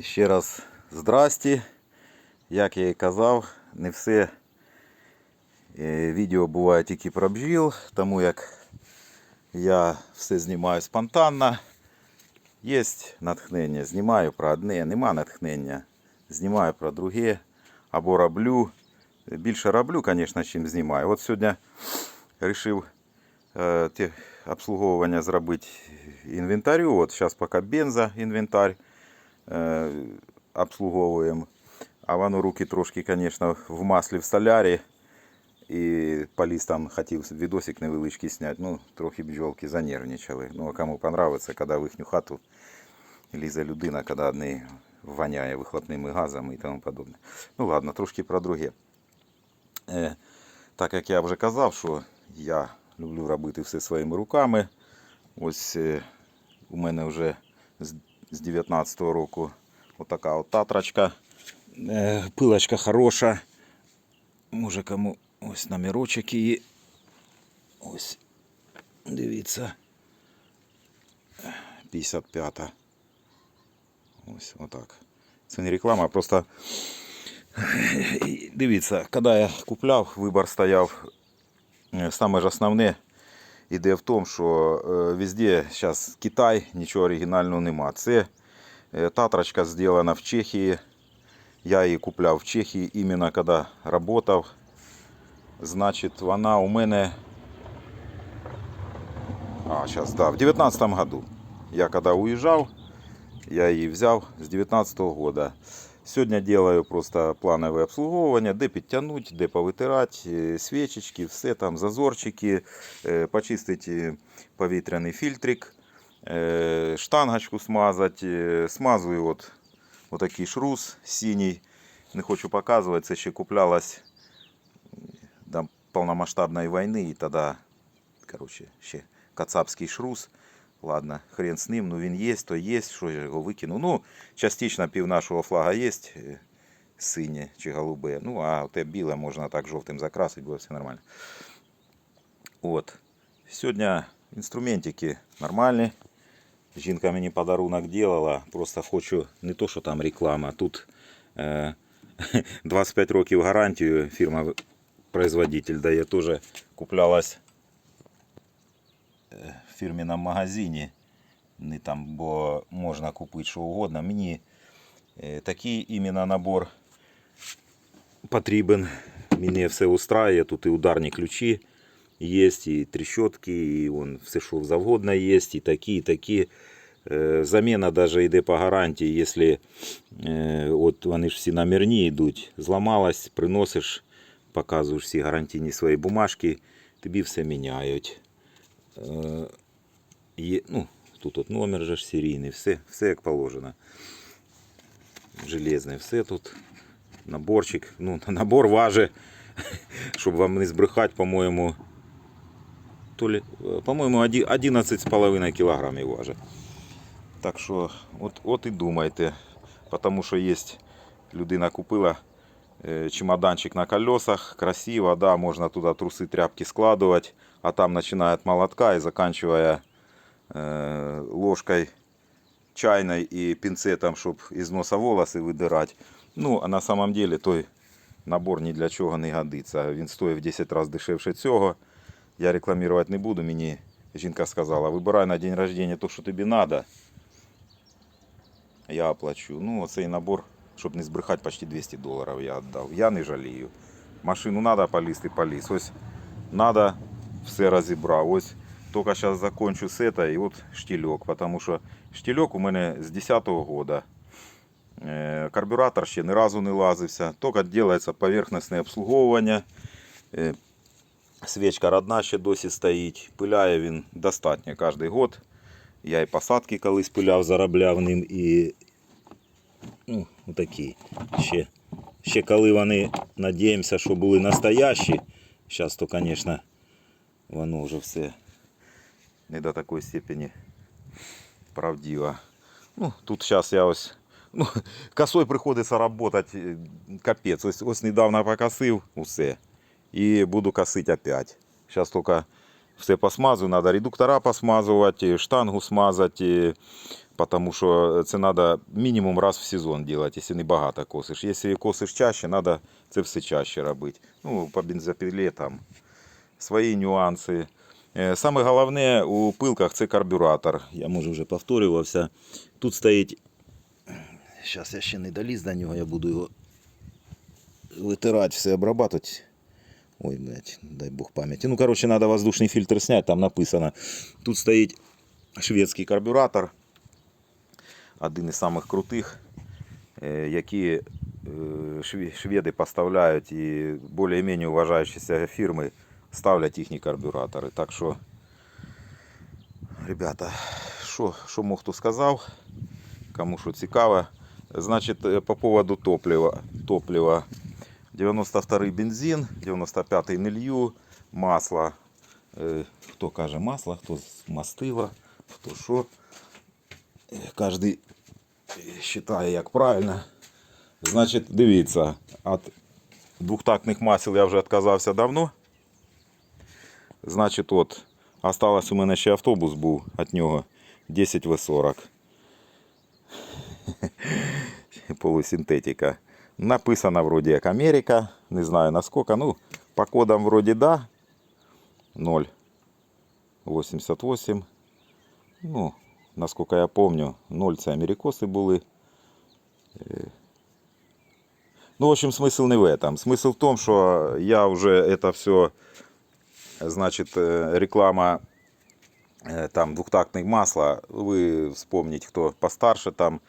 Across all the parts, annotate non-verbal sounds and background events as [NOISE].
Ще раз здрасті. Як я і казав, не все е, відео буває тільки про бджіл, тому як я все знімаю спонтанно. Є натхнення, знімаю про одне, нема натхнення, знімаю про друге або роблю. Більше роблю, звісно, чим знімаю. От сьогодні вирішив е, обслуговування зробити інвентарю. От зараз поки бенза інвентар е, обслуговуємо. А воно руки трошки, звісно, в маслі в солярі. І поліз там хотів відосик невеличкий зняти. Ну, трохи бджолки занервничали. Ну, а кому понравиться, коли в їхню хату лізе людина, коли одне воняє вихлопними газами і тому подобне. Ну ладно, трошки про друге. Е, так як я вже казав, що я люблю робити все своїми руками. Ось е, у мене вже з, з 19-го року отака от татрачка. Е, пилочка хороша. Може кому ось номерочок її. Ось. Дивіться. 55-та. Ось отак. Це не реклама, просто і Дивіться, коли я купляв, вибір стояв. е, Саме ж основне іде в тому, що е, везде зараз Китай, нічого оригінального нема. Це е, татрачка зроблена в Чехії. Я її купляв в Чехії іменно коли працював. Значить, вона у мене. А, зараз, да, в 19 году. Я коли уїжджав, я її взяв з 19 года. Сьогодні делаю просто планове обслуговування, де підтягнути, де повитирати, е, свічечки, все там, зазорчики, е, почистити повітряний фільтрик, е, штангочку смазати, е, смазую от, отакий шрус синій. Не хочу показувати, це ще куплялось до повномасштабної війни і тоді, коротше, ще кацапський шрус. Ладно, хрен з ним, ну він є, то є, що я його викину. Ну, частично пів нашого флага є е, синє чи голубе. Ну, а те біле можна так жовтим закрасити, буде все нормально. От. Сьогодні інструментики нормальні. Жінка мені подарунок делала. Просто хочу не то, що там реклама. Тут е, [LAUGHS] 25 років гарантію фірма производитель дає. Теж куплялась в фірміному магазині. Не там, бо можна купити що угодно. Мені е, такий іменно набор потрібен. Мене все устраює. Тут і ударні ключі є, і трещотки, і вон все, що завгодно є, і такі, і такі. Е, Заміна навіть йде по гарантії, якщо е, от вони ж всі номерні йдуть, зламалась, приносиш, показуєш всі гарантійні свої бумажки, тобі все міняють. Є, ну, тут от номер же ж серійний, все, все як положено. Железне все тут. Наборчик. Ну, [LAUGHS] набор важить, [LAUGHS] щоб вам не збрехати, по-моєму. Е, по-моєму, 11,5 кілограмів важить. Так що, от, от і думайте. Тому що є людина купила е, чемоданчик на колесах, красиво, да, можна туди труси, тряпки складувати, а там починає от молотка і заканчивая ложкой чайной и пинцетом, щоб із носа волоси видирати. Ну, а на самом деле той набор ні для чого не годиться. Він в 10 разів дешевше цього. Я рекламувати не буду. Мені жінка сказала, вибирай на день рождения то, що тобі треба. Я оплачу. Ну, оцей набор, щоб не збрехати, почти 200 доларів я віддав. Я не жалію. Машину треба полізти, поліз. Ось треба, все розібрав. Ось тільки зараз закончу з этого, і от штильок, тому що штильок у мене з 10-го года. Е, Карбюратор ще ні разу не лазився. Тільки робиться поверхностне обслуговування. Е, Свічка родна ще досі стоїть. Пиляє він достатньо кожен год. Я і посадки колись пиляв, заробляв ним і ну, такі. Ще, ще коли вони, надіємося, що були настоящі. Зараз то, звісно, воно вже все не до такої степені правдиво. Ну, тут зараз я ось. Ну, [LAUGHS] косою приходиться працювати е, капець. Ось, ось недавно покосив усе. І буду косити опять. Зараз тільки все посмазую, треба редуктора посмазувати, штангу смазати, тому що це треба мінімум раз в сезон робити, якщо не багато косиш. Якщо косиш чаще, треба це все чаще робити. Ну, по бензопилі там свої нюанси. Е, Саме головне у пилках це карбюратор. Я може вже повторювався. Тут стоїть. Зараз я ще не доліз до нього, я буду його витирати, все обрабатувати. Ой, блядь, дай бог памяти. Ну, короче, надо воздушный фильтр снять, там написано. Тут стоїть шведський карбюратор. Один із самих крутих, е, які е, шведи поставляють і більш-менш уважаючіся фірми ставлять їхні карбюратори. Так що, ребята, що, що мог хто сказав, кому що цікаво. Значить, е, по поводу топлива. топлива 92-й бензин, 95-й нелью, масло. Хто каже масло, хто з мастила, хто що. Е, Кожен вважає, як правильно. Значить, дивіться, від двохтактних масел я вже відказався давно. Значить, от, осталось у мене ще автобус був від нього 10 В40. Полусинтетика. Написано вроде як Америка. Не знаю насколько. Ну, по кодам вроде да. 0,88. Ну, насколько я помню, 0 це америкоси були. Е, Ну, в общем, смысл не в этом. Смысл в том, что я уже это все, значит, э, реклама э, там двухтактных масла. Вы вспомните, кто постарше там,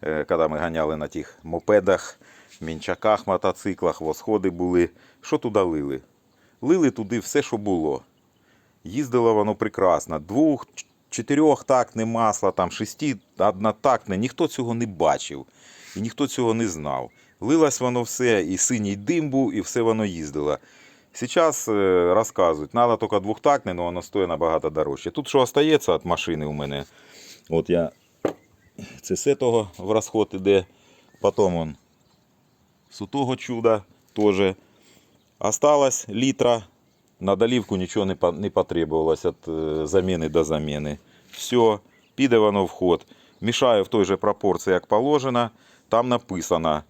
э, когда ми ганяли на тих мопедах, мінчаках, мотоциклах, восходи були. Що туди лили? Лили туди все, що було. Їздило воно прекрасно. Двох, ч- чотирьохтактне масло, там шести однотактне. Ніхто цього не бачив і ніхто цього не знав. Лилось воно все, і синій дим був, і все воно їздило. Зараз е, розказують, треба тільки двохтактне, але воно стоїть набагато дорожче. Тут що остається від машини у мене? От я це з того в розход іде. Потім он з того чуда теж. Осталось літра. На долівку нічого не, не потребувалось від е, заміни до заміни. Все, піде воно в ход. Мішаю в той же пропорції, як положено. Там написано.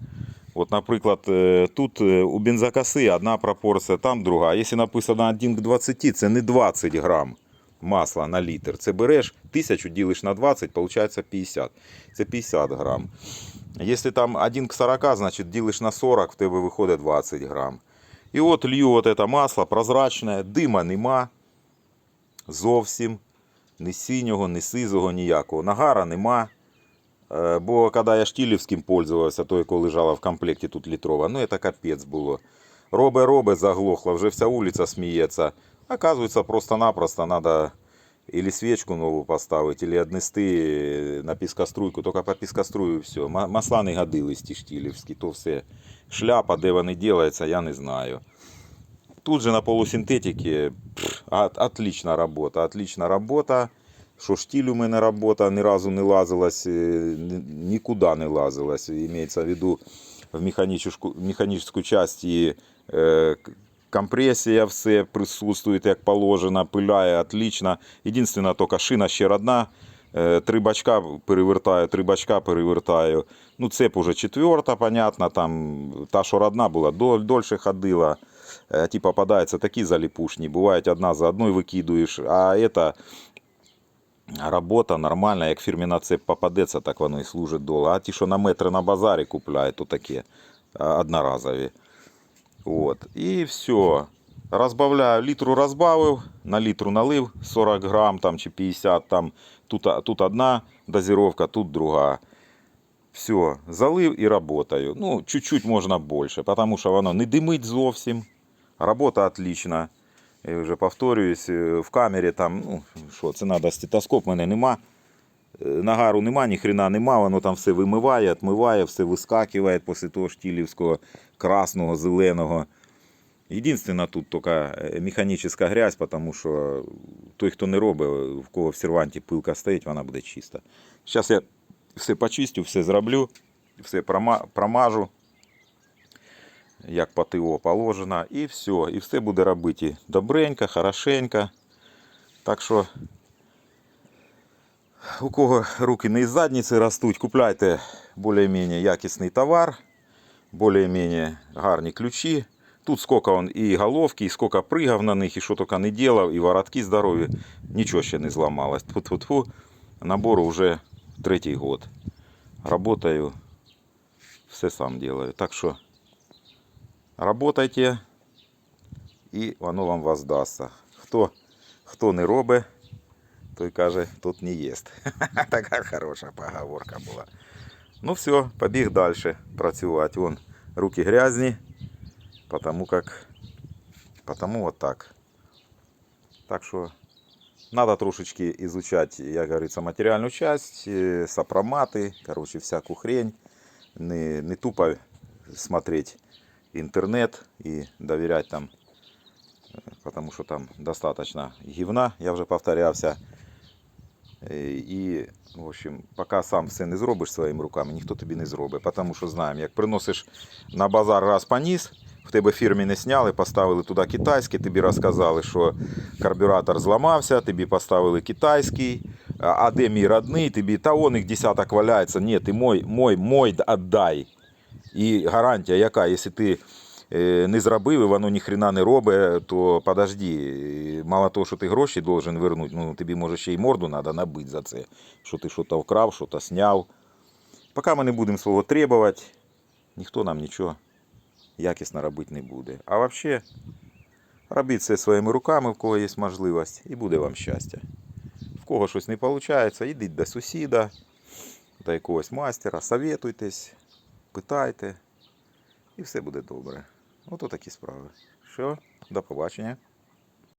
От, наприклад, е, тут е, у бензокоси одна пропорція, там друга. Якщо написано 1 к 20, це не 20 грам масла на літр. Це береш 1000 ділиш на 20, виходить 50. Це 50 грам. Якщо там 1 к 40, значить ділиш на 40, в тебе виходить 20 грам. І от лью от це масло прозрачне, дима нема зовсім. Ні синього, ні сизого, ніякого. Нагара нема. Е, Бо коли я штілівським пользувався, то яко лежала в комплекті тут літрова, ну це капець було. Робе, робе, заглохло, вже вся вулиця сміється. Оказується, просто-напросто треба или свечку нову поставити, или віднести на піскоструйку, тільки по піскострую все. Масла не годились ті штілівські, то все. Шляпа, де вони ділаються, я не знаю. Тут же на полусинтетике пф, от- отлична робота, отлична робота. Що штіль у мене робота ні разу не лазилась, е, нікуди не лазилась. Имеется в виду в механічну, часть і е, компресія все присутствує як положено, пиляє отлично. Єдине, тільки шина ще родна. Е, Три бачка перевертаю, три бачка перевертаю. Ну, цеп уже четверта, понятно, там та, що родна була, дол- дольше ходила. Е, Ті попадаються такі заліпушні, бувають одна за одною викидуєш, а это робота нормальна, як фірміна цеп попадеться, так воно і служить довго. А ті, що на метри на базарі купляють, то такі одноразові. От. І все. Розбавляю, літру розбавив, на літру налив 40 грам там, чи 50 там. Тут, тут одна дозировка, тут друга. Все, залив і работаю. Ну, чуть-чуть можна більше, тому що воно не димить зовсім. Робота отлична. Я вже повторююсь, е, в камері там, ну, що, це треба стетоскоп, мене нема. Е, Нагару нема, ні хрена нема, воно там все вимиває, відмиває, все вискакує після того штілівського красного, зеленого. Єдине тут тільки е, механічна грязь, тому що той, хто не робить, в кого в серванті пилка стоїть, вона буде чиста. Зараз я все почистю, все зроблю, все промажу, як по ТО положено, і все. І все буде робити добренько, хорошенько. Так що, у кого руки не із задниці ростуть, купляйте більш-менш якісний товар, більш-менш гарні ключі. Тут сколько он і головки, і сколько пригав на них, і що тільки не делав, і воротки здорові, нічого ще не зламалось. Тьфу-тьфу-тьфу, набору вже третій год. Работаю, все сам делаю. Так що работайте, і воно вам воздасться. Хто, хто не робить, той каже, тут не їсть. [LAUGHS] Така хороша поговорка була. Ну все, побіг далі працювати. Вон, руки грязні, потому как, потому вот так. Так что надо трошечки изучать, як говорится, материальную часть, э, сопроматы, короче, всякую хрень. Не, не тупо смотреть интернет и доверять там, э, потому что там достаточно гівна, я вже повторявся. Е, І, в общем, поки сам все не зробиш своїми руками, ніхто тобі не зробить. Тому що знаємо, як приносиш на базар раз поніс, в тебе фірмі не сняли, поставили туди китайський, тобі розказали, що карбюратор зламався, тобі поставили китайський, а де мій родний, тобі, та он їх десяток валяється, ні, ти мой, мой, мой віддай. І гарантія яка, якщо ти е, не зробив і воно ніхрена не робить, то подожди, мало того, що ти гроші должен вернути, ну тобі може ще й морду треба набити за це, що ти щось вкрав, щось зняв. Поки ми не будемо свого требувати, ніхто нам нічого якісно робити не буде. А взагалі, робіть все своїми руками, в кого є можливість, і буде вам щастя. В кого щось не виходить, йдіть до сусіда, до якогось майстера, советуйтесь, питайте, і все буде добре. Ото такі справи. Що, до побачення.